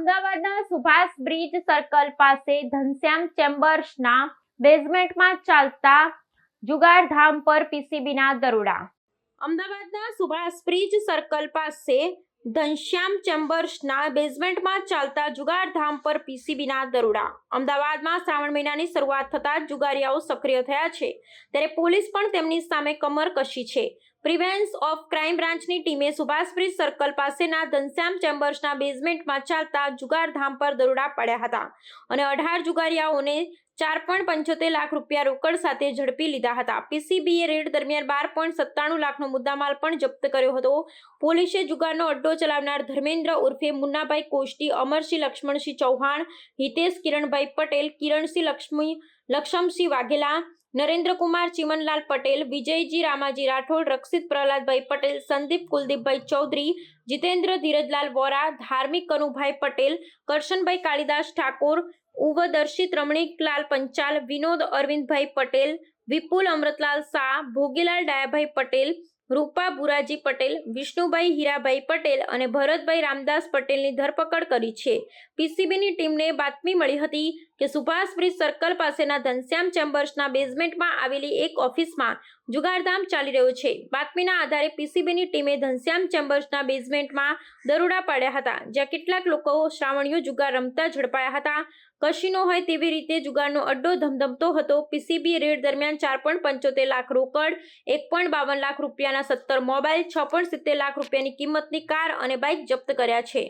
અમદાવાદના Subhash bridge circle પાસે ઘનશ્યામ ચેમ્બર્સના બેઝમેન્ટમાં ચાલતા જુગારધામ પર પીસીબીના દરોડા. અમદાવાદના સુભાષ બ્રિજ સર્કલ પાસે ઘનશ્યામ ચેમ્બર્સના બેઝમેન્ટમાં ચાલતા જુગારધામ પર પીસીબીના દરોડા. અમદાવાદમાં શ્રાવણ મહિનાની શરૂઆત થતાં જુગારીયાઓ સક્રિય થયા છે. ત્યારે પોલીસ પણ તેમની સામે કમર કશી છે. પ્રિવેન્સ ઓફ ક્રાઇમ બ્રાન્ચની ટીમે સુભાષબ્રિજ સર્કલ પાસેના ધનશ્યામ ચેમ્બર્સના બેઝમેન્ટમાં ચાલતા જુગારધામ પર દરોડા પડ્યા હતા. અને અઢાર જુગારીયાઓને ચાર પોઈન્ટ પંચોતેર લાખ રૂપિયા રોકડ સાથે ઝડપી લીધા હતા. પીસીબીએ રેડ દરમિયાન બાર પોઈન્ટ સત્તાણું લાખનો મુદ્દામાલ પણ જપ્ત કર્યો હતો. પોલીસે જુગારનો અડ્ડો ચલાવનાર ધર્મેન્દ્ર ઉર્ફે મુન્નાભાઈ કોષ્ટી, અમરસિંહ લક્ષ્મણસિંહ ચૌહાણ, હિતેશ કિરણભાઈ પટેલ, કિરણસિંહ લક્ષ્મી લક્ષ્મસિંહ વાઘેલા, નરેન્દ્રકુમાર ચિમનલાલ પટેલ, વિજયજી રામાજી રાઠોડ, રક્ષિત પ્રહલાદભાઈ પટેલ, સંદીપ કુલદીપભાઈ ચૌધરી, જીતેન્દ્ર ધીરજલાલ વોરા, ધાર્મિક કનુભાઈ પટેલ, કરશનભાઈ કાળીદાસ ઠાકોર ઉવદર્શિત રમણીકલાલ પંચાલ વિનોદ અરવિંદભાઈ પટેલ વિપુલ અમૃતલાલ શાહ ભોગીલાલ ડાયાભાઈ પટેલ રૂપા બુરાજી પટેલ, વિષ્ણુભાઈ હીરાભાઈ પટેલ અને ભરતભાઈ રામદાસ પટેલની ધરપકડ કરી છે. પીસીબીની ટીમને બાતમી મળી હતી કે સુભાષ બ્રિજ સર્કલ પાસેના ઘનશ્યામ ચેમ્બર્સના બેઝમેન્ટમાં આવેલી એક ઓફિસમાં જુગારધામ ચાલી રહ્યો છે. બાતમીના આધારે પીસીબીની ટીમે ઘનશ્યામ ચેમ્બર્સના બેઝમેન્ટમાં દરોડા પાડ્યા હતા, જ્યાં કેટલાક લોકો શ્રાવણીઓ જુગાર રમતા ઝડપાયા હતા. કશીનો હોય તેવી રીતે જુગારનો અડ્ડો ધમધમતો હતો. પીસીબી રેડ દરમિયાન ચાર લાખ રોકડ, એક બાવન લાખ રૂપિયાના સત્તર મોબાઈલ છ પોઈન્ટ સિત્તેર લાખ રૂપિયાની કિંમતની કાર અને બાઇક જપ્ત કર્યા છે.